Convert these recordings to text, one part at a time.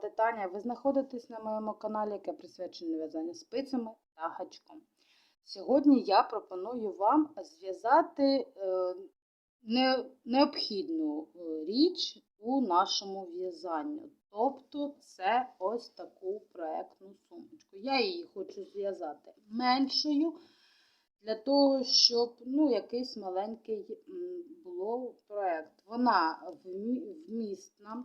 звати Таня. Ви знаходитесь на моєму каналі, яке присвячене в'язанню спицями та гачком. Сьогодні я пропоную вам зв'язати е, необхідну е, річ у нашому в'язанню. Тобто це ось таку проектну сумочку. Я її хочу зв'язати меншою для того, щоб ну, якийсь маленький було проект. Вона вмі- вмісна.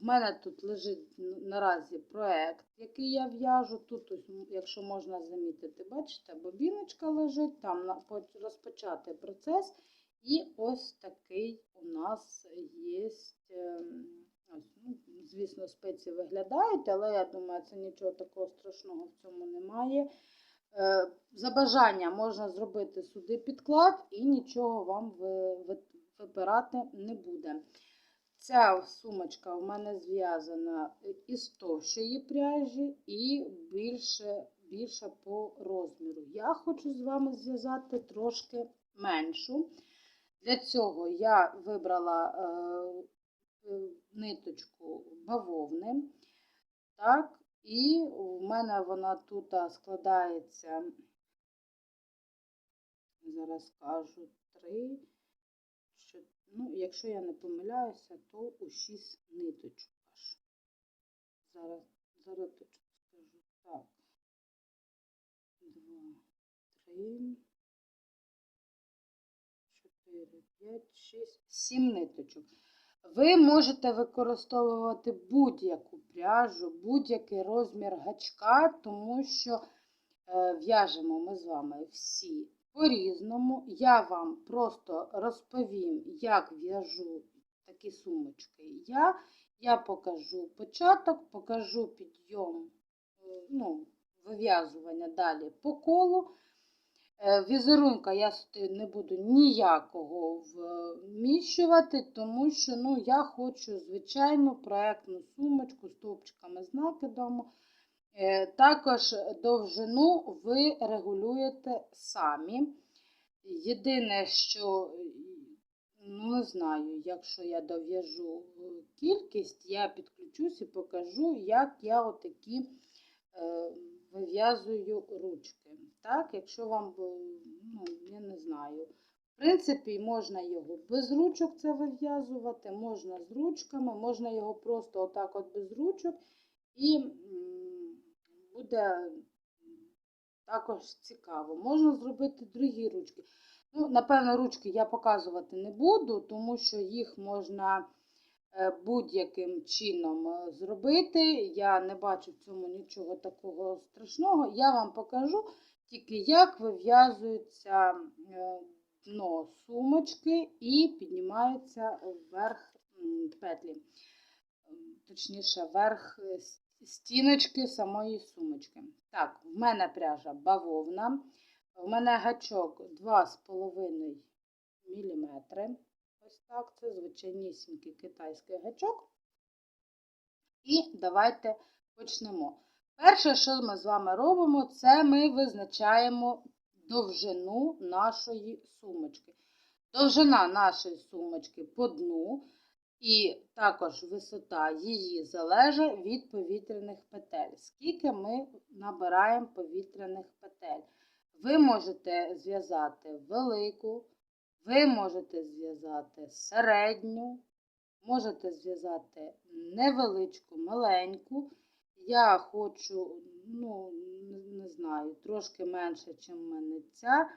В мене тут лежить наразі проект, який я в'яжу. Тут, ось, якщо можна замітити, бачите, бобіночка лежить, там розпочати процес. І ось такий у нас є. Ось, ну, звісно, спеці виглядають, але я думаю, це нічого такого страшного в цьому немає. Е, За бажання можна зробити сюди підклад і нічого вам ви- ви- випирати не буде. Ця сумочка у мене зв'язана із товщої пряжі і більше, більше по розміру. Я хочу з вами зв'язати трошки меншу. Для цього я вибрала е, е, ниточку бавовни. Так, і у мене вона тут складається, зараз скажу, 3, ну, якщо я не помиляюся, то у 6 ниточок аж. Зараз, зараз точно скажу. Так. 2, 3, 4, 5, 6, 7 ниточок. Ви можете використовувати будь-яку пряжу, будь-який розмір гачка, тому що е, в'яжемо ми з вами всі по-різному. Я вам просто розповім, як в'яжу такі сумочки я. Я покажу початок, покажу підйом, е, ну, вив'язування далі по колу. Е, Візерунка я не буду ніякого вміщувати, тому що ну, я хочу звичайну проектну сумочку з топчиками з накидом. Е, Також довжину ви регулюєте самі. Єдине, що ну, не знаю, якщо я дов'яжу е, кількість, я підключусь і покажу, як я отакі е, вив'язую ручки. Так, якщо вам, ну, я не знаю. В принципі, можна його без ручок це вив'язувати, можна з ручками, можна його просто отак от без ручок. І буде також цікаво. Можна зробити другі ручки. Ну, напевно, ручки я показувати не буду, тому що їх можна е, будь-яким чином е, зробити. Я не бачу в цьому нічого такого страшного. Я вам покажу тільки, як вив'язується е, дно сумочки і піднімаються вверх петлі. Точніше, верх стіночки самої сумочки. Так, в мене пряжа бавовна. В мене гачок 2,5 мм. Ось так, це звичайнісінький китайський гачок. І давайте почнемо. Перше, що ми з вами робимо, це ми визначаємо довжину нашої сумочки. Довжина нашої сумочки по дну, і також висота її залежить від повітряних петель. Скільки ми набираємо повітряних петель. Ви можете зв'язати велику, ви можете зв'язати середню, можете зв'язати невеличку, маленьку. Я хочу, ну, не- знаю, трошки менше, ніж в мене ця.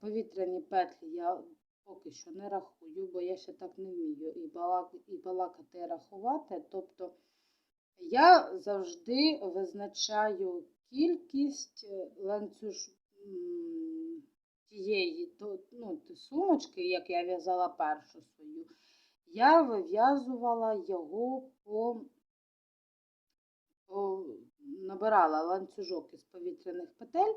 Повітряні петлі я поки що не рахую, бо я ще так не вмію і, балак, і балакати, і рахувати. Тобто я завжди визначаю кількість е, ланцюж тієї ну, сумочки, як я в'язала першу свою, я вив'язувала його по, по набирала ланцюжок із повітряних петель,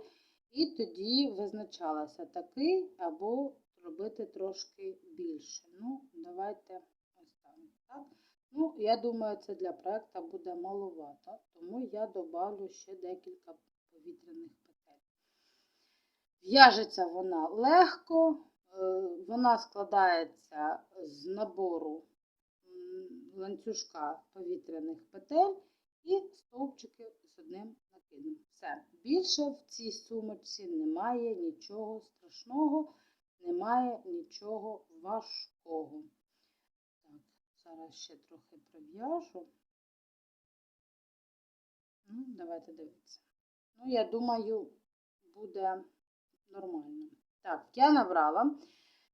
і тоді визначалася такий або робити трошки більше. Ну, давайте ось так. так. Ну, я думаю, це для проекту буде маловато, тому я добавлю ще декілька повітряних петель. В'яжеться вона легко, е, вона складається з набору ланцюжка повітряних петель і стовпчики з одним накидом. Все. Більше в цій сумочці немає нічого страшного, немає нічого важкого. Так, зараз ще трохи прив'яжу. Ну, давайте дивитися. Ну, я думаю, буде нормально. Так, я набрала.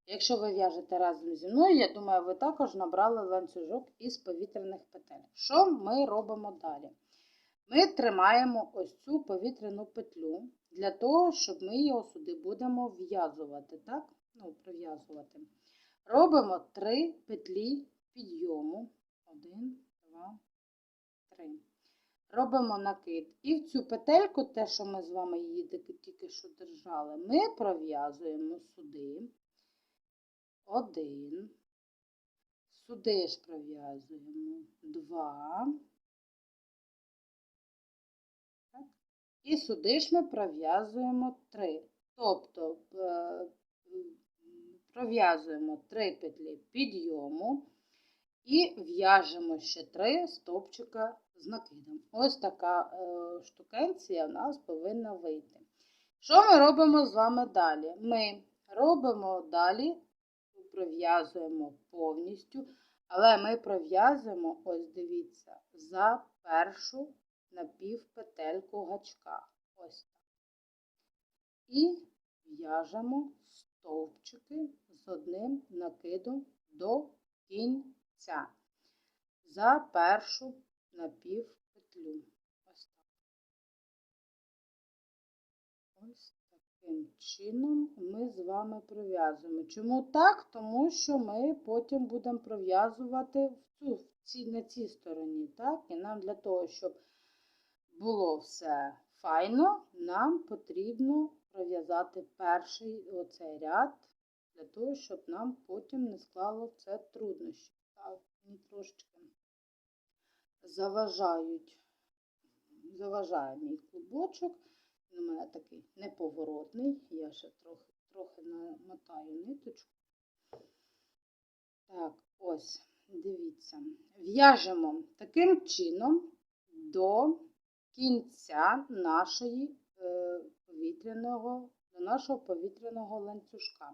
Якщо ви в'яжете разом зі мною, я думаю, ви також набрали ланцюжок із повітряних петель. Що ми робимо далі? Ми тримаємо ось цю повітряну петлю для того, щоб ми її сюди будемо в'язувати. так? Ну, прив'язувати. Робимо три петлі підйому. Один, два, три. Робимо накид. І в цю петельку, те, що ми з вами її тільки що держали, ми пров'язуємо сюди. Один. Сюди ж пров'язуємо два. І сюди ж ми пров'язуємо три. Тобто е, пров'язуємо три петлі підйому і в'яжемо ще три стовпчика з накидом. Ось така е, штукенція в нас повинна вийти. Що ми робимо з вами далі? Ми робимо далі, пров'язуємо повністю, але ми пров'язуємо, ось дивіться, за першу напівпетельку гачка. Ось так. І в'яжемо стовпчики з одним накидом до кінця. За першу напівпетлю. Ось так. Ось таким чином ми з вами пров'язуємо. Чому так? Тому що ми потім будемо пров'язувати на цій стороні. Так? І нам для того, щоб було все файно, нам потрібно пров'язати перший оцей ряд, для того, щоб нам потім не склало це труднощі. Так, мені трошечки заважають, заважає мій клубочок. Він у мене такий неповоротний. Я ще трохи трохи намотаю ниточку. Так, ось, дивіться. В'яжемо таким чином до кінця нашої повітряного, до нашого повітряного ланцюжка.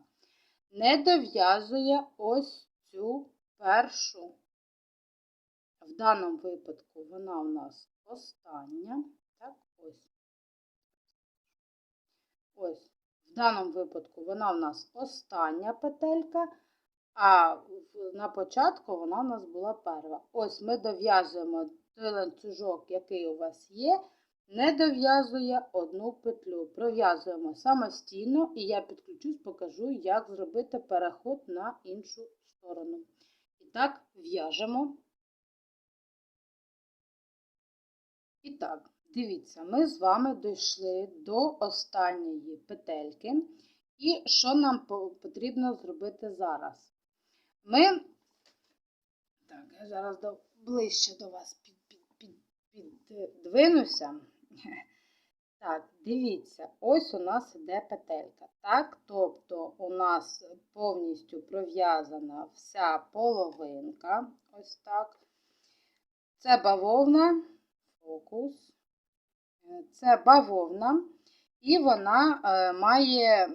Не дов'язує ось цю першу в даному випадку вона у нас остання. Так, ось. Ось. В даному випадку вона у нас остання петелька, а на початку вона у нас була перша. Ось ми дов'язуємо той ланцюжок, який у вас є, не дов'язує одну петлю. Пров'язуємо самостійно, і я підключусь, покажу, як зробити переход на іншу сторону. І так, в'яжемо. І так, дивіться, ми з вами дійшли до останньої петельки. І що нам потрібно зробити зараз? Ми, так, я зараз ближче до вас під, під, під, піддвинуся. Так, дивіться, ось у нас іде петелька. Так, тобто у нас повністю пров'язана вся половинка. Ось так. Це бавовна фокус. Е, це бавовна, і вона е, має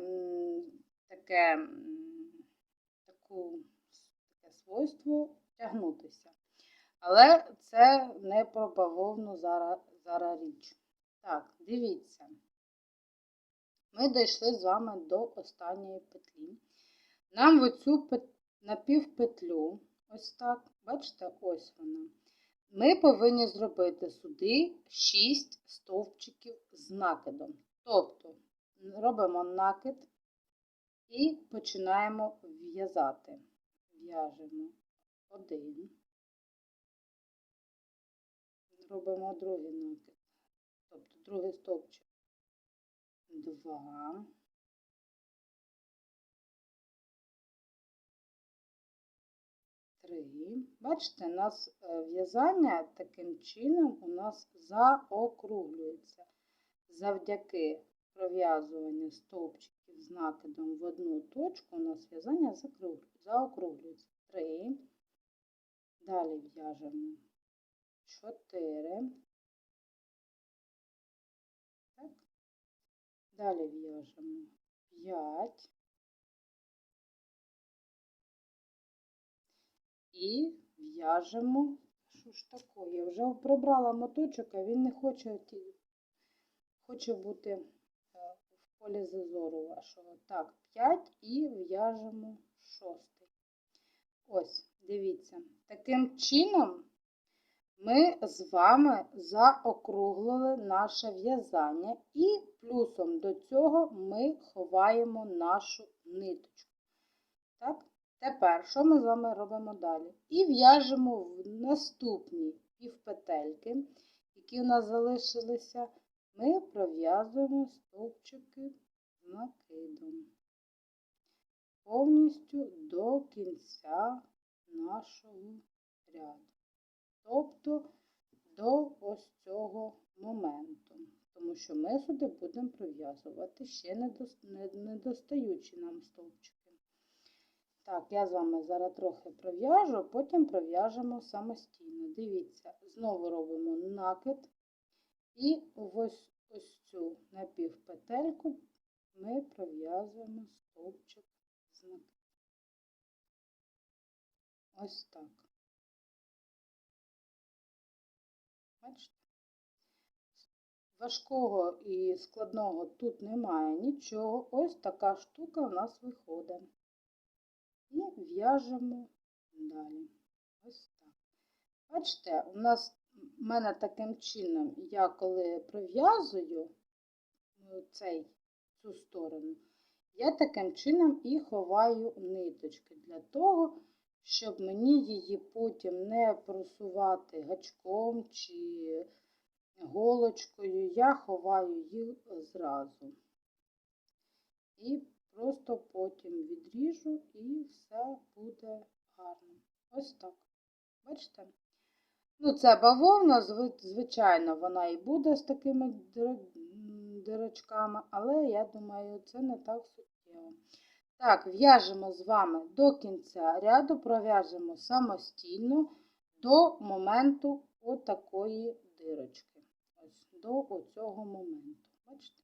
таке таку, таке свойство тягнутися. Але це не про бавовну зараз, зараз річ. Так, дивіться. Ми дійшли з вами до останньої петлі. Нам в оцю напівпетлю, ось так, бачите, ось вона. Ми повинні зробити сюди 6 стовпчиків з накидом. Тобто робимо накид і починаємо в'язати. В'яжемо один, робимо другий накид, другий стовпчик, два. три. Бачите, у нас е, в'язання таким чином у нас заокруглюється. Завдяки пров'язуванню стовпчиків з накидом в одну точку у нас в'язання заокруглюється. Три. Далі в'яжемо 4, Далі в'яжемо 5 і в'яжемо. Що ж таке? Я вже прибрала моточок, а він не хоче, хоче бути е, в полі зазору вашого. Так, 5 і в'яжемо шостий. Ось, дивіться. Таким чином ми з вами заокруглили наше в'язання, і плюсом до цього ми ховаємо нашу ниточку. Так? Тепер, що ми з вами робимо далі? І в'яжемо в наступні півпетельки, які у нас залишилися, ми пров'язуємо стовпчики з накидом повністю до кінця нашого ряду. Тобто до ось цього моменту. Тому що ми сюди будемо пров'язувати ще не дос- не- недостаючі нам стовпчики. Так, я з вами зараз трохи пров'яжу, потім пров'яжемо самостійно. Дивіться, знову робимо накид. І ось, ось цю напівпетельку ми пров'язуємо стовпчик з накидом. Ось так. Важкого і складного тут немає нічого. Ось така штука у нас виходить. І в'яжемо далі. Ось так. Бачите, у нас в мене таким чином, я коли пров'язую ну, цей, цю сторону, я таким чином і ховаю ниточки для того, щоб мені її потім не просувати гачком чи голочкою, я ховаю їх зразу. І просто потім відріжу і все буде гарно. Ось так. Бачите? Ну, це бавовна, звичайно, вона і буде з такими дирочками, але я думаю, це не так суттєво. Так, в'яжемо з вами до кінця ряду, пров'яжемо самостійно до моменту отакої дирочки. До оцього моменту. Бачите?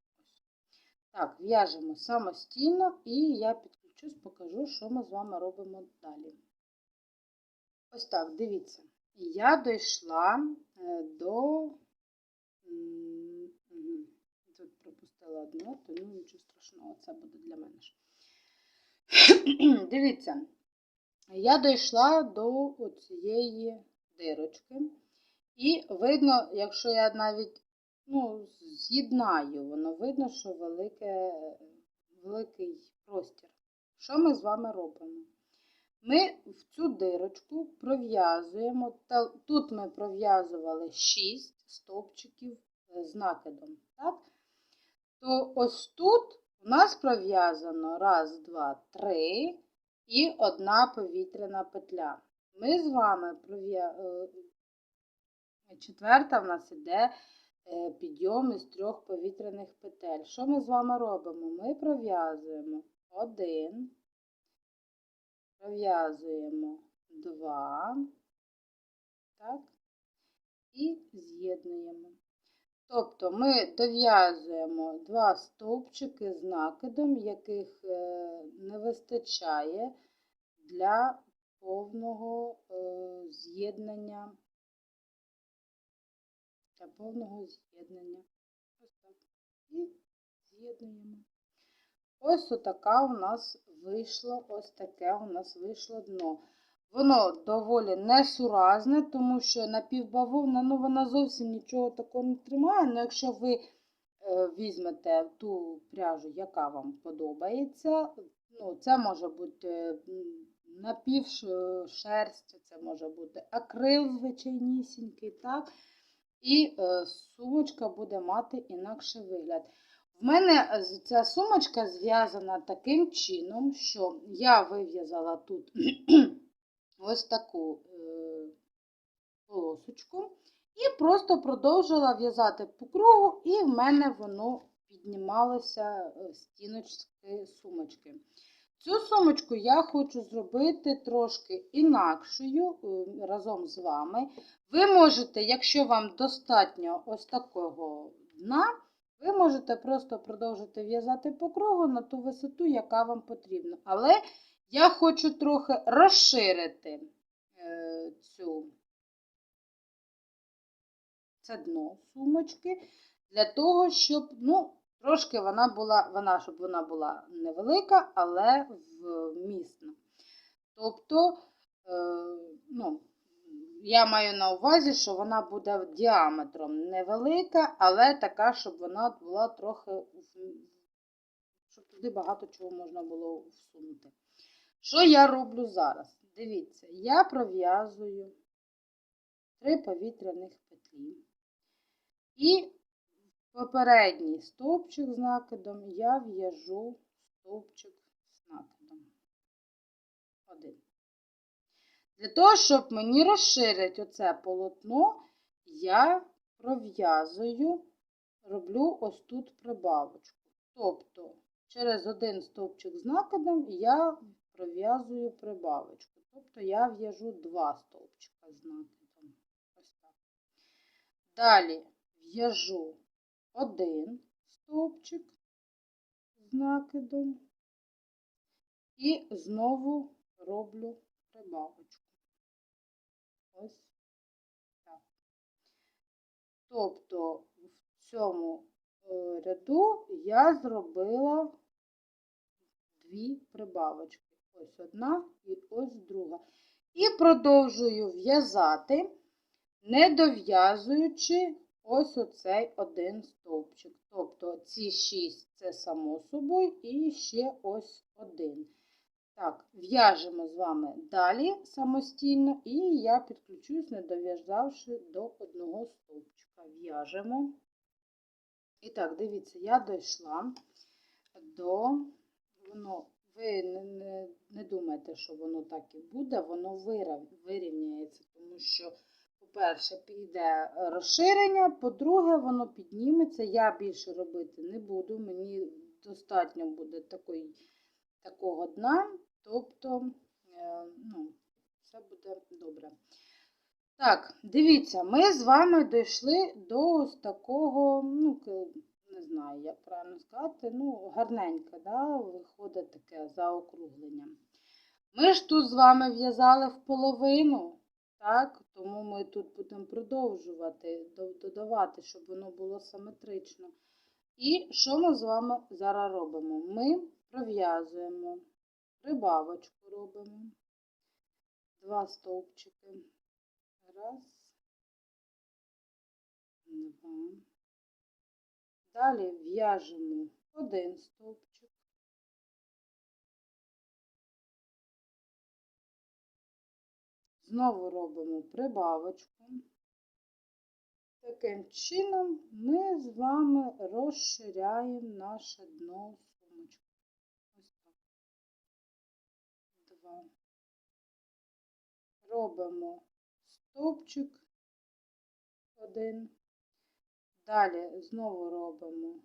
Так, в'яжемо самостійно і я підключусь, покажу, що ми з вами робимо далі. Ось так, дивіться. Я дійшла е, до. Тут пропустила одну, то ну нічого страшного, це буде для мене ж. Дивіться, я дійшла до цієї дирочки. І видно, якщо я навіть ну, з'єднаю, воно видно, що велике, великий простір. Що ми з вами робимо? Ми в цю дирочку пров'язуємо, тут ми пров'язували 6 стовпчиків е, з накидом. Так? То ось тут у нас пров'язано раз, два, три і одна повітряна петля. Ми з вами пров'я... е, четверта в нас іде підйом із трьох повітряних петель. Що ми з вами робимо? Ми пров'язуємо один, пров'язуємо два, так, і з'єднуємо. Тобто ми дов'язуємо два стовпчики з накидом, яких е, не вистачає для повного е, з'єднання. Для повного з'єднання. Ось так. І з'єднуємо. Ось отака у нас вийшло, ось таке у нас вийшло дно. Воно доволі несуразне, тому що напівбавовна, ну вона зовсім нічого такого не тримає. Ну, якщо ви е, візьмете ту пряжу, яка вам подобається, ну, це може бути напівшерсть, це може бути акрил звичайнісінький, так? І е, сумочка буде мати інакший вигляд. В мене е, ця сумочка зв'язана таким чином, що я вив'язала тут ось таку е, полосочку і просто продовжила в'язати по кругу, і в мене воно піднімалося стіночки сумочки. Цю сумочку я хочу зробити трошки інакшою е, разом з вами. Ви можете, якщо вам достатньо ось такого дна, Ви можете просто продовжити в'язати по кругу на ту висоту, яка вам потрібна. Але я хочу трохи розширити е, цю, це дно сумочки, для того, щоб, ну, трошки вона була, вона, щоб вона була невелика, але вмісна. Тобто, е, ну, я маю на увазі, що вона буде діаметром невелика, але така, щоб вона була трохи, щоб туди багато чого можна було всунути. Що я роблю зараз? Дивіться, я пров'язую три повітряних петлі. І попередній стовпчик з накидом я в'яжу стовпчик з накидом. Один. Для того, щоб мені розширити оце полотно, я пров'язую, роблю ось тут прибавочку. Тобто, через один стовпчик з накидом я пров'язую прибавочку. Тобто я в'яжу два стовпчика з накидом. Ось так. Далі в'яжу один стовпчик з накидом і знову роблю прибавочку. Ось так. Тобто в цьому е, ряду я зробила дві прибавочки. Ось одна і ось друга. І продовжую в'язати, не дов'язуючи ось оцей один стовпчик. Тобто ці шість це само собою, і ще ось один. Так, в'яжемо з вами далі самостійно, і я підключусь, не дов'язавши до одного стовпчика. В'яжемо. І так, дивіться, я дійшла до, воно, ви не, не, думайте, що воно так і буде, воно вирівняється, тому що, по-перше, піде розширення, по-друге, воно підніметься. Я більше робити не буду, мені достатньо буде такої, такого дна. Тобто, е, ну, все буде добре. Так, дивіться, ми з вами дійшли до ось такого, ну, не знаю, як правильно сказати, ну, гарненько, да, виходить таке заокруглення. Ми ж тут з вами в'язали в половину, так, тому ми тут будемо продовжувати, додавати, щоб воно було симетрично. І що ми з вами зараз робимо? Ми пров'язуємо прибавочку робимо. Два стовпчики. Раз, два. Далі в'яжемо один стовпчик. Знову робимо прибавочку. Таким чином ми з вами розширяємо наше дно робимо стовпчик. Один, далі знову робимо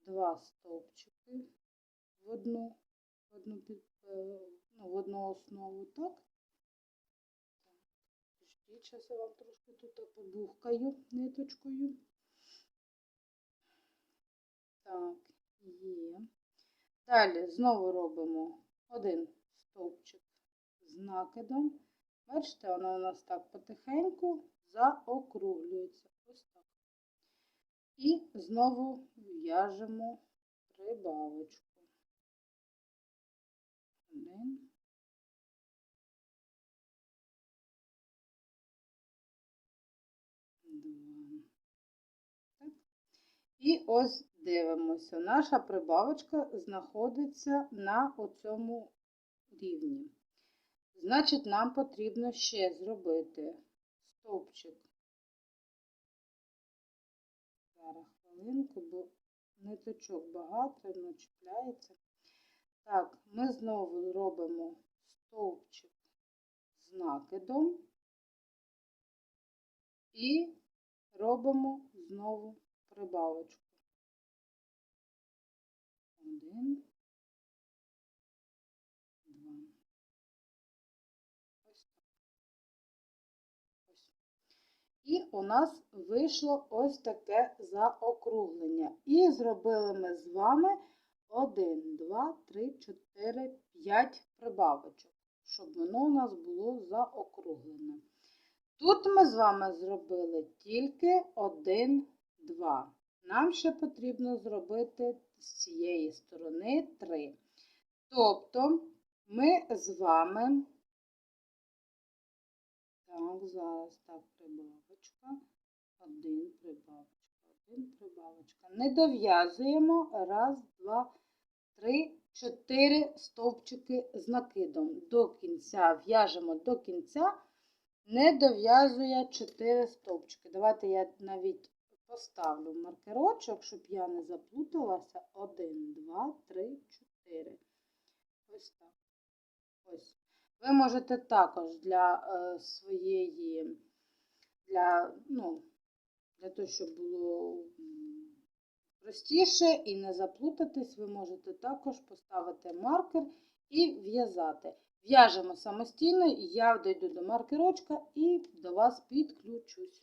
два стовпчики в одну, в одну, е, ну, в одну основу, так? Зараз я вам трошки тут побухкаю ниточкою. Так, є. Далі знову робимо один стовпчик з накидом. Бачите, воно у нас так потихеньку заокруглюється. Ось так. І знову в'яжемо прибавочку. Один. І ось дивимося. Наша прибавочка знаходиться на оцьому рівні. Значить, нам потрібно ще зробити стовпчик. Зараз хвилинку, бо ниточок багато, не чіпляється. Так, ми знову робимо стовпчик з накидом і робимо знову прибавочку. Один. два. Ось так. Ось. І у нас вийшло ось таке заокруглення. І зробили ми з вами 1, 2, 3, 4, 5 прибавочок, щоб воно у нас було заокруглене. Тут ми з вами зробили тільки 1, 2. Нам ще потрібно зробити з цієї сторони 3. Тобто ми з вами, так, зараз так, прибавочка, один прибавочка, один прибавочка. Не дов'язуємо. Раз, два, три, чотири стовпчики з накидом. До кінця в'яжемо до кінця, не дов'язує 4 стовпчики. Давайте я навіть поставлю маркерочок, щоб я не заплуталася. 1, 2, 3, 4. Ось так. Ось. Ви можете також для е, своєї, для, ну, для того, щоб було простіше і не заплутатись, ви можете також поставити маркер і в'язати. В'яжемо самостійно, я дойду до маркерочка і до вас підключусь.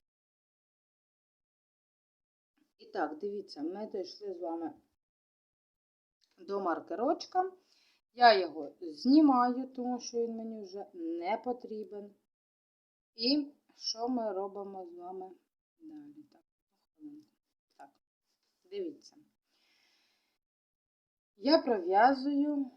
Так, дивіться, ми дійшли з вами до маркерочка. Я його знімаю, тому що він мені вже не потрібен. І що ми робимо з вами далі? Так, так дивіться. Я пров'язую,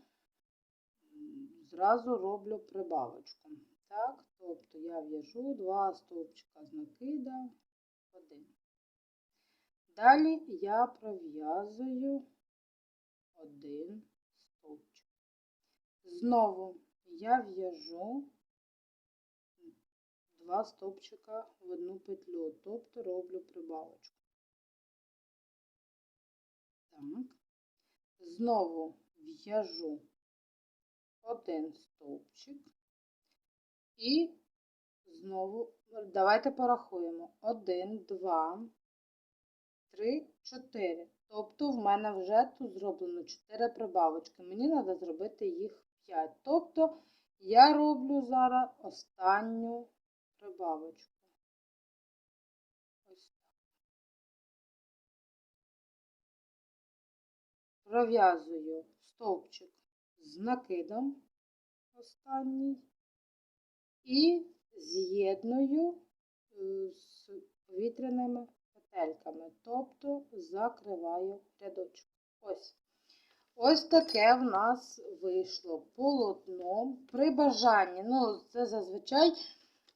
зразу роблю прибавочку. Так, тобто я в'яжу два стовпчика з накида, один. Далі я пров'язую один стовпчик. Знову я в'яжу два стовпчика в одну петлю, тобто роблю прибавочку. Так. Знову в'яжу один стовпчик і знову, давайте порахуємо. Один, два, три, чотири. Тобто в мене вже тут зроблено 4 прибавочки. Мені треба зробити їх 5. Тобто я роблю зараз останню прибавочку. Ось. Пров'язую стовпчик з накидом останній і з'єдную е, з повітряними петельками, тобто закриваю рядочок. Ось. Ось таке в нас вийшло полотно. При бажанні, ну, це зазвичай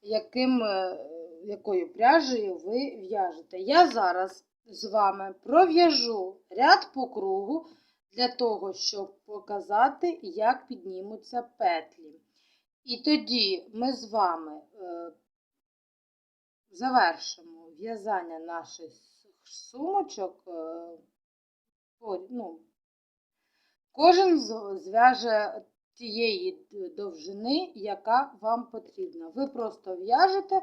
яким, е, якою пряжею ви в'яжете. Я зараз з вами пров'яжу ряд по кругу для того, щоб показати, як піднімуться петлі. І тоді ми з вами е, завершимо в'язання наших сумочок. е, ну, Кожен зв'яже тієї довжини, яка вам потрібна. Ви просто в'яжете,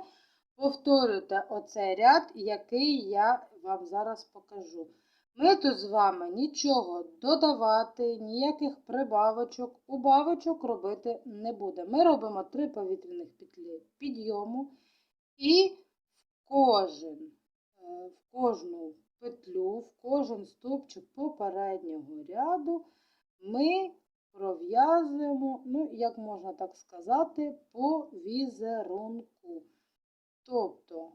повторюєте оцей ряд, який я вам зараз покажу. Ми тут з вами нічого додавати, ніяких прибавочок, убавочок робити не будемо. Ми робимо три повітряних петлі підйому і кожен, е, в кожну петлю, в кожен стовпчик попереднього ряду ми пров'язуємо, ну, як можна так сказати, по візерунку. Тобто,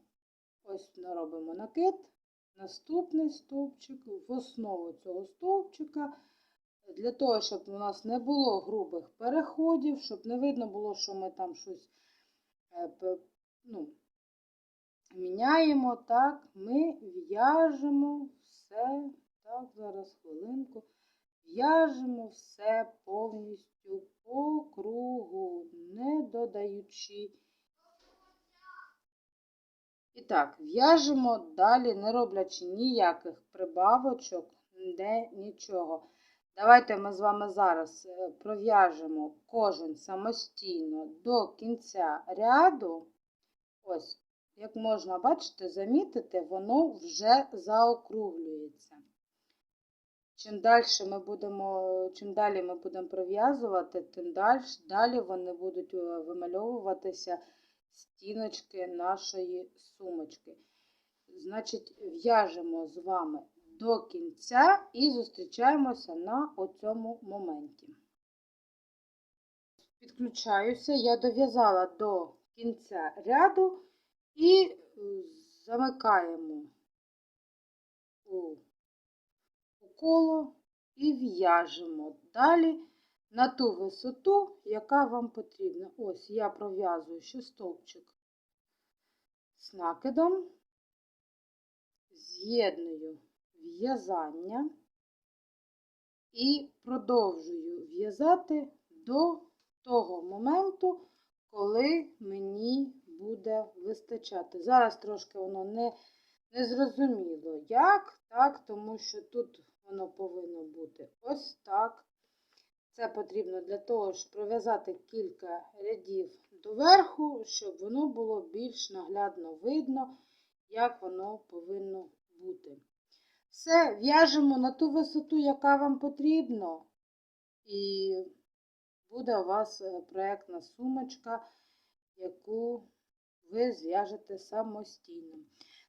ось ми робимо накид, наступний стовпчик, в основу цього стовпчика, для того, щоб у нас не було грубих переходів, щоб не видно було, що ми там щось е, ну, міняємо, так, ми в'яжемо все, так, зараз хвилинку. В'яжемо все повністю по кругу, не додаючи. І так, в'яжемо далі, не роблячи ніяких прибавочок, ніде нічого. Давайте ми з вами зараз е, пров'яжемо кожен самостійно до кінця ряду. Ось, як можна бачити, замітити, воно вже заокруглюється. Чим далі ми будемо, чим далі ми будемо пров'язувати, тим далі, далі вони будуть е, вимальовуватися стіночки нашої сумочки. Значить, в'яжемо з вами до кінця і зустрічаємося на оцьому моменті. Підключаюся, я дов'язала до кінця ряду і е, замикаємо у, коло і в'яжемо далі на ту висоту, яка вам потрібна. Ось я пров'язую ще стовпчик з накидом, з'єдную в'язання і продовжую в'язати до того моменту, коли мені буде вистачати. Зараз трошки воно не, не зрозуміло, як, так, тому що тут воно повинно бути ось так. Це потрібно для того, щоб пров'язати кілька рядів доверху, щоб воно було більш наглядно видно, як воно повинно бути. Все, в'яжемо на ту висоту, яка вам потрібна, і буде у вас е, проєктна сумочка, яку ви зв'яжете самостійно.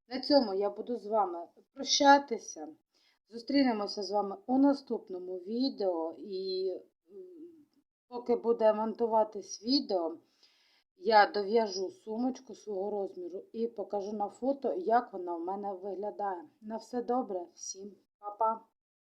На цьому я буду з вами прощатися. Зустрінемося з вами у наступному відео. І поки буде монтуватись відео, я дов'яжу сумочку свого розміру і покажу на фото, як вона в мене виглядає. На все добре, всім па-па!